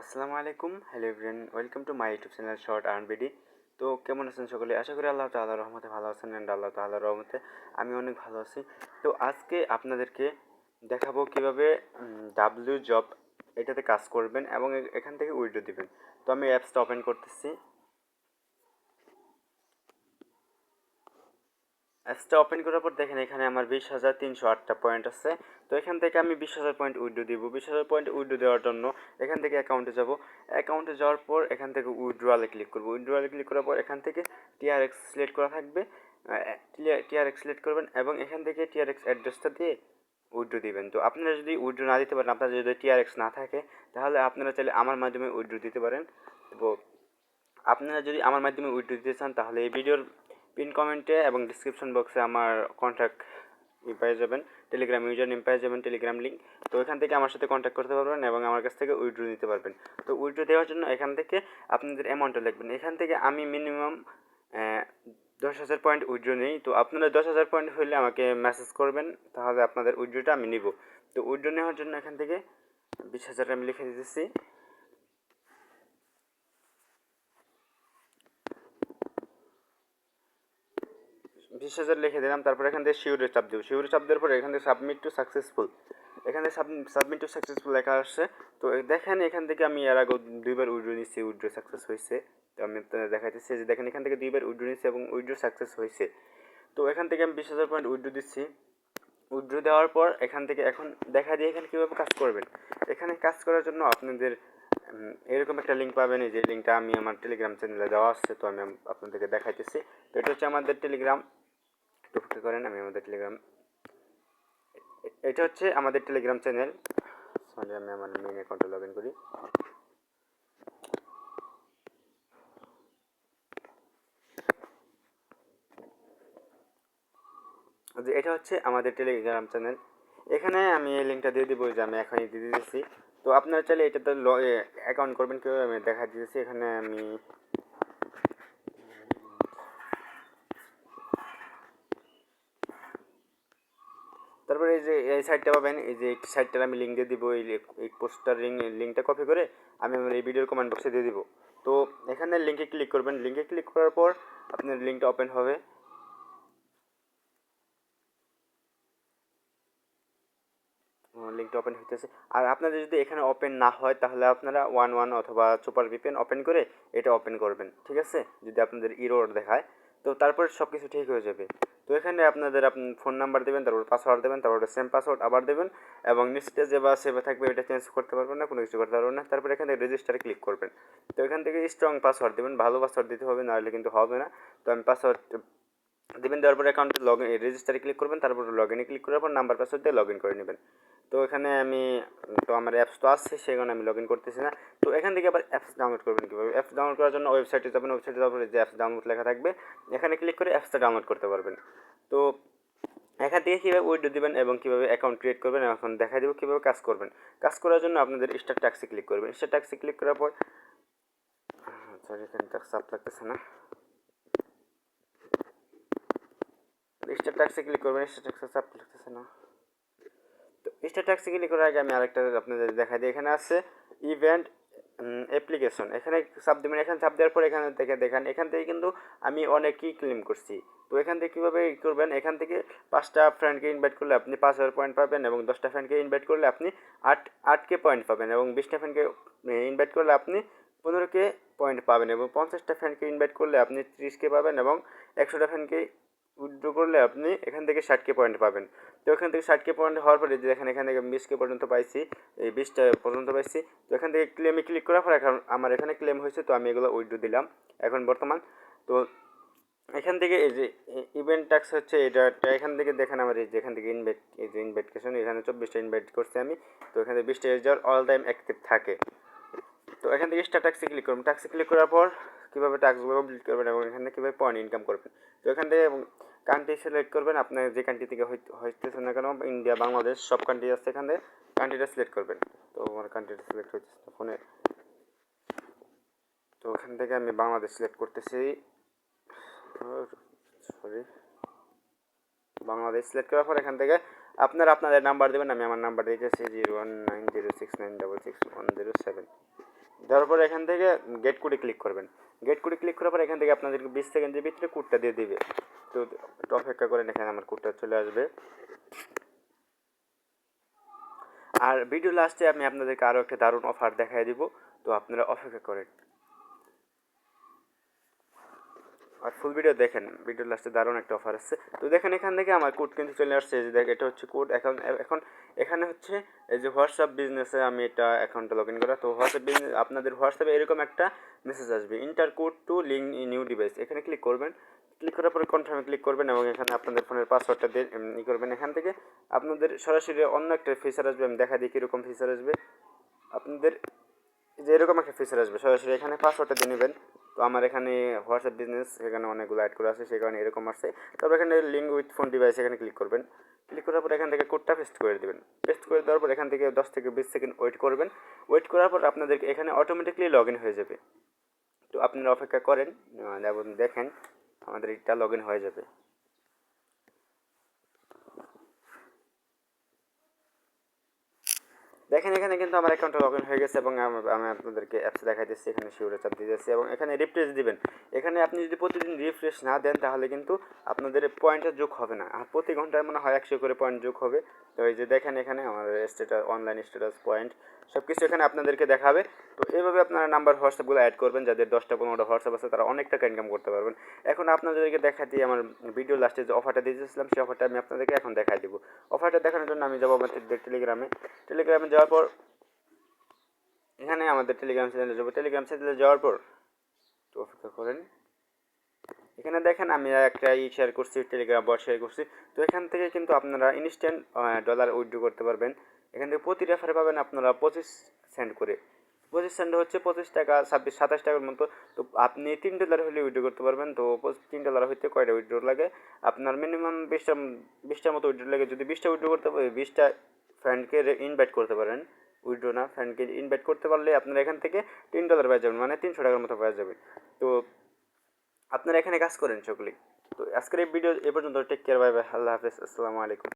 আসসালামু আলাইকুম। Hello friend welcome to my YouTube channel short earn BD তো কেমন আছেন সকলে? আশা করি আল্লাহ তাল্লাহ রহমতে ভালো আছেন অ্যান্ড আল্লাহ তাল্লাহ রহমতে আমি অনেক ভালো আছি। তো আজকে আপনাদেরকে দেখাবো কীভাবে ডাব্লিউ জব এটাতে কাজ করবেন এবং এখান থেকে উইডো দিবেন। তো আমি অ্যাপসটা ওপেন করতেছি। অ্যাপসটা ওপেন করার পর দেখেন এখানে আমার বিশ হাজার তিনশো আটটা পয়েন্ট আছে। তো এখান থেকে আমি বিশ হাজার পয়েন্ট উইড্রো দিব। বিশ হাজার পয়েন্ট উইড্রো দেওয়ার জন্য এখান থেকে অ্যাকাউন্টে যাব। অ্যাকাউন্টে যাওয়ার পর এখান থেকে উইড্রোয়ালে ক্লিক করব। উইড্রোয়ালে ক্লিক করার পর এখান থেকে টিআরএক্স সিলেক্ট করা থাকবে। টিআরএক্স সিলেক্ট করবেন এবং এখান থেকে টিআরএক্স অ্যাড্রেসটা দিয়ে উইড্রো দিবেন। তো আপনারা যদি উইড্রো না দিতে পারেন আপনার যদি টিআরএক্স না থাকে, তাহলে আপনারা চাইলে আমার মাধ্যমে উইড্রো দিতে পারেন। তো আপনারা যদি আমার মাধ্যমে উইড্রো দিতে চান, তাহলে এই ভিডিওর পিন কমেন্টে এবং ডিসক্রিপশন বক্সে আমার কন্ট্যাক্ট ই পেয়ে যাবেন। টেলিগ্রাম ইউজার নেম পেয়ে যাবেন টেলিগ্রাম লিঙ্ক তো এখান থেকে আমার সাথে কন্ট্যাক্ট করতে পারবেন এবং আমার কাছ থেকে উইড্রো নিতে পারবেন। তো উইড্রো দেওয়ার জন্য এখান থেকে আপনাদের অ্যামাউন্টটা লিখবেন। এখান থেকে আমি মিনিমাম দশ হাজার পয়েন্ট উইড্রো নেই। তো আপনারা দশ হাজার পয়েন্ট হলে আমাকে মেসেজ করবেন, তাহলে আপনাদের উইড্রোটা আমি নিব। তো উইড্রো নেওয়ার জন্য এখান থেকে বিশ হাজার আমি লিখে দিতেছি। বিশ হাজার লিখে দিলাম, তারপর এখান থেকে শিওরে চাপ দেবো। শিওরে চাপ দেওয়ার পরে এখান থেকে সাবমিট টু সাকসেসফুল এখানে সাবমিট টু সাকসেসফুল লেখা আসছে। তো দেখেন এখান থেকে আমি এর আগে দুইবার উইড্রো নিচ্ছি উইড্রো সাকসেস হয়েছে। তো আমি আপনাদের দেখাইতেছি যে দেখেন এখান থেকে দুইবার উইড্রো নিচ্ছি এবং উইড্রো সাকসেস হয়েছে। তো এখান থেকে আমি বিশ হাজার পয়েন্ট উইড্রো দিচ্ছি। উইড্রো দেওয়ার পর এখান থেকে এখন দেখা দিয়ে এখানে কীভাবে কাজ করবেন। এখানে কাজ করার জন্য আপনাদের এরকম একটা লিঙ্ক পাবেন। যে লিঙ্কটা আমি আমার টেলিগ্রাম চ্যানেলে দেওয়া আছে, তো আমি আপনাদেরকে দেখাইতেছি। তো এটা হচ্ছে আমাদের টেলিগ্রাম একটু করেন আমি আমাদের টেলিগ্রাম এটা হচ্ছে আমাদের টেলিগ্রাম চ্যানেল সরি আমি আমার মেইন অ্যাকাউন্টে লগ ইন করি। যে এটা হচ্ছে আমাদের টেলিগ্রাম চ্যানেল এখানে আমি এই লিঙ্কটা দিয়ে দিব যে আমি এখনই দিয়ে দিয়েছি তো আপনারা চাইলে এটাতে অ্যাকাউন্ট করবেন, কীভাবে আমি দেখা দিয়েছি এখানে আমি তারপরে এই যে এই সাইটটা পাবেন, এই যে সাইটটার আমি লিঙ্ক দিয়ে দিব, এই এই পোস্টার লিঙ্ক লিঙ্কটা কপি করে আমি আমার এই ভিডিওর কমেন্ট বক্সে দিয়ে দিব। তো এখানে লিঙ্কে ক্লিক করবেন লিঙ্কে ক্লিক করার পর আপনার লিঙ্কটা ওপেন হবে। লিঙ্কটা ওপেন হইতেছে। আর আপনাদের যদি এখানে ওপেন না হয়, তাহলে আপনারা ওয়ান ওয়ান অথবা সুপার ভিপিএন ওপেন করে এটা ওপেন করবেন, ঠিক আছে? যদি আপনাদের ইরোর দেখায়। তো তারপর সব কিছু ঠিক হয়ে যাবে। তো এখানে আপনাদের আপনি ফোন নাম্বার দেবেন, তারপর পাসওয়ার্ড দেবেন, তারপর সেম পাসওয়ার্ড আবার দেবেন এবং নিচে যে বা সেভে থাকবে এটা চেঞ্জ করতে পারবেন না, কোনো কিছু করতে পারবেন না। তারপর এখানে রেজিস্টারে ক্লিক করবেন। তো এখান থেকে স্ট্রং পাসওয়ার্ড দেবেন, ভালো পাসওয়ার্ড দিতে হবে, নাহলে কিন্তু হবে না। তো আমি পাসওয়ার্ড দেবেন, দেওয়ার পর অ্যাকাউন্টে লগ ইন রেজিস্টারে ক্লিক করবেন, তারপর লগ ইনে ক্লিক করার পর নাম্বার পাসওয়ার্ড দিয়ে লগ ইন করে নেবেন। তো এখানে আমি, তো আমার অ্যাপস তো আসছে সেখানে আমি লগ ইন করতেছি না। তো এখান থেকে আবার অ্যাপস ডাউনলোড করবেন কীভাবে? অ্যাপস ডাউনলোড করার জন্য ওয়েবসাইটে যাবেন ওয়েবসাইটে যাওয়ার পরে যে অ্যাপস ডাউনলোড লেখা থাকবে, এখানে ক্লিক করে অ্যাপসটা ডাউনলোড করতে পারবেন। তো এখান থেকে কীভাবে উইডো দেবেন এবং কীভাবে অ্যাকাউন্ট ক্রিয়েট করবেন এখন দেখা দেবো কীভাবে কাজ করবেন। কাজ করার জন্য আপনাদের স্টার ট্যাক্সি ক্লিক করবেন। স্টার ট্যাক্সি ক্লিক করার পর সরি এখানে ট্যাক্স আপ লাগতেছে না। স্টার ট্যাক্সি ক্লিক করবেন স্টার ট্যাক্সি চাপ লাগতেছে না। তো স্টার ট্যাক্সি ক্লিক করার আগে আমি আরেকটা আপনাদের দেখাই দিই। এখানে আছে ইভেন্ট অ্যাপ্লিকেশন এখানে চাপ দেবেন এখানে চাপ দেওয়ার পর এখানে থেকে দেখেন, এখান থেকে কিন্তু আমি অনেকই ক্লেম করছি। তো এখান থেকে কীভাবে করবেন? এখান থেকে পাঁচটা ফ্রেন্ডকে ইনভাইট করলে আপনি পাঁচ হাজার পয়েন্ট পাবেন এবং দশটা ফ্রেন্ডকে ইনভাইট করলে আপনি আট, আটকে পয়েন্ট পাবেন এবং বিশটা ফ্রেন্ডকে ইনভাইট করলে আপনি পনেরোকে পয়েন্ট পাবেন এবং পঞ্চাশটা ফ্রেন্ডকে ইনভাইট করলে আপনি ত্রিশকে পাবেন এবং একশোটা ফ্রেন্ডকে উইথড্র করলে আপনি এখান থেকে ষাটকে পয়েন্ট পাবেন তো এখান থেকে ষাটকে পয়েন্ট হওয়ার পরে যে দেখেন এখান থেকে বিশকে পর্যন্ত পাইছি এই বিশটা পর্যন্ত পাইছি তো এখান থেকে ক্লেমে ক্লিক করার পর এখন আমার এখানে ক্লেম হয়েছে তো আমি এগুলো উইথড্র দিলাম এখন বর্তমান তো এখান থেকে এই যে ইভেন্ট ট্যাক্স হচ্ছে এটা এখান থেকে দেখেন আমার এই যে এখান থেকে ইনভাইট এই যে ইনভাইটেশন এখানে চব্বিশটা ইনভাইট করছি আমি তো এখান থেকে বিশটা ইউজার অল টাইম অ্যাক্টিভ থাকে তো এখান থেকে স্টার ট্যাক্সি ক্লিক করবেন ট্যাক্সি ক্লিক করার পর কীভাবে ট্যাক্সগুলো কমপ্লিট করবেন এবং এখান কীভাবে পয়েন্ট ইনকাম করবেন তো এখান থেকে কান্ট্রি সিলেক্ট করবেন, আপনার যে কান্ট্রি থেকে হই- হইতেছে না কেন ইন্ডিয়া বাংলাদেশ সব কান্ট্রি আছে এখান কান্ট্রিটা সিলেক্ট করবেন। তো আমার কান্ট্রিটা সিলেক্ট হচ্ছে ফোনে তো এখান থেকে আমি বাংলাদেশ সিলেক্ট করতেছি। সরি বাংলাদেশ সিলেক্ট করার পর এখান থেকে আপনারা আপনাদের নাম্বার দেবেন, আমি আমার নাম্বার দিতেছি zero one nine zero six nine double six one zero seven দেওয়ার পরে এখান থেকে গেট কোডে ক্লিক করবেন। গেট কোডে ক্লিক করার পর এখান থেকে আপনাদেরকে বিশ সেকেন্ডের ভিতরে কোডটা দিয়ে দিবে। তো একটু অপেক্ষা করেন, এখানে আমার কোডটা চলে আসবে। আর ভিডিও লাস্টে আমি আপনাদেরকে আরও একটা দারুণ অফার দেখাই দিব, তো আপনারা অপেক্ষা করেন। আর ফুল ভিডিও দেখেন ভিডিও লাস্টে দারুণ একটা অফার আসছে। তো দেখেন এখান থেকে আমার কোড কিন্তু চলে আসছে যে দেখ, এটা হচ্ছে কোড এখন এখন এখানে হচ্ছে, এই যে হোয়াটসঅ্যাপ বিজনেসে আমি এটা অ্যাকাউন্টে লগ ইন করা, তো হোয়াটসঅ্যাপ বিজনেস আপনাদের হোয়াটসঅ্যাপে এরকম একটা মেসেজ আসবে enter code to link new device এখানে ক্লিক করবেন ক্লিক করার পরে কনফার্মে ক্লিক করবেন এবং এখানে আপনাদের ফোনের পাসওয়ার্ডটা দিয়ে ই করবেন। এখান থেকে আপনাদের সরাসরি অন্য একটা ফিচার আসবে, আমি দেখা দিই কীরকম ফিচার আসবে। আপনাদের যে এরকম একটা ফিচার আসবে, সরাসরি এখানে পাসওয়ার্ডটা দিয়ে নেবেন। তো আমার এখানে হোয়াটসঅ্যাপ বিজনেস সেখানে অনেকগুলো অ্যাড করা আছে, সেই কারণে এরকম আসছে। তারপর এখানে লিঙ্ক উইথ ফোন ডিভাইস এখানে ক্লিক করবেন। ক্লিক করার পর এখান থেকে কোডটা পেস্ট করে দেবেন। পেস্ট করে দেওয়ার পর এখান থেকে দশ থেকে বিশ সেকেন্ড ওয়েট করবেন। ওয়েট করার পর আপনাদেরকে এখানে অটোমেটিকলি লগ ইন হয়ে যাবে। তো আপনারা অপেক্ষা করেন দেখেন, আমাদের এটা লগ ইন হয়ে যাবে। দেখেন, এখানে কিন্তু আমার অ্যাকাউন্টটা লগ ইন হয়ে গেছে এবং আমি আপনাদেরকে অ্যাপস দিচ্ছি এখানে শিওরে চাপ যাচ্ছি এবং এখানে রিফ্রেশ দিবেন। এখানে আপনি যদি প্রতিদিন রিফ্রেশ না দেন, তাহলে কিন্তু আপনাদের পয়েন্টের যোগ হবে না। আর প্রতি ঘন্টায় মনে হয় একশো করে পয়েন্ট যোগ হবে। তো এই যে দেখেন এখানে আমার স্টেটাস অনলাইন স্ট্যাটাস পয়েন্ট সব কিছু এখানে আপনাদেরকে দেখাবে। তো এইভাবে আপনারা নাম্বার হোয়াটসঅ্যাপগুলো অ্যাড করবেন, যাদের দশটা, পনেরোটা হোয়াটসঅ্যাপ আছে, তারা অনেক টাকা ইনকাম করতে পারবেন। এখন আপনাদেরকে দেখা দিয়ে আমার ভিডিও লাস্টে যে অফারটা দিয়েছিলাম, সেই অফারটা আমি আপনাদেরকে এখন দেখাই দেবো। অফারটা দেখানোর জন্য আমি যাব আমার টে- টেলিগ্রামে টেলিগ্রামে যাওয়ার পর, এখানে আমাদের টেলিগ্রাম চ্যানেলে যাব। টেলিগ্রাম চ্যানেলে যাওয়ার পর, তো অপেক্ষা করেন। এখানে দেখেন আমি একটা ই শেয়ার করছি টেলিগ্রাম বট শেয়ার করছি। তো এখান থেকে কিন্তু আপনারা ইনস্ট্যান্ট ডলার উইথড্র করতে পারবেন। এখান থেকে প্রতি রেফারে পাবেন আপনারা পঁচিশ সেন্ট করে। পঁচিশ সেন্ট হচ্ছে পঁচিশ টাকা, ছাব্বিশ, সাতাশ টাকার মতো। তো আপনি তিন ডলার হলে উইথড্র করতে পারবেন। তো তিন ডলার হইতে কয়টা উইথড্র লাগে? আপনার মিনিমাম বিশটা বিশটার মতো উইথড্র লাগে। যদি বিশটা উইথড্র করতে পারে বিশটা ফ্রেন্ডকে ইনভাইট করতে পারেন। উইথড্র না ফ্রেন্ডকে ইনভাইট করতে পারলে আপনারা এখান থেকে তিন ডলার পাওয়া যাবেন মানে তিনশো টাকার মতো পাওয়া যাবেন তো আপনারা এখানে কাজ করেন সকলেই। তো আজকের এই ভিডিও এ পর্যন্ত টেক কেয়ার বাই বাই আল্লাহ হাফেজ, আসসালামু আলাইকুম।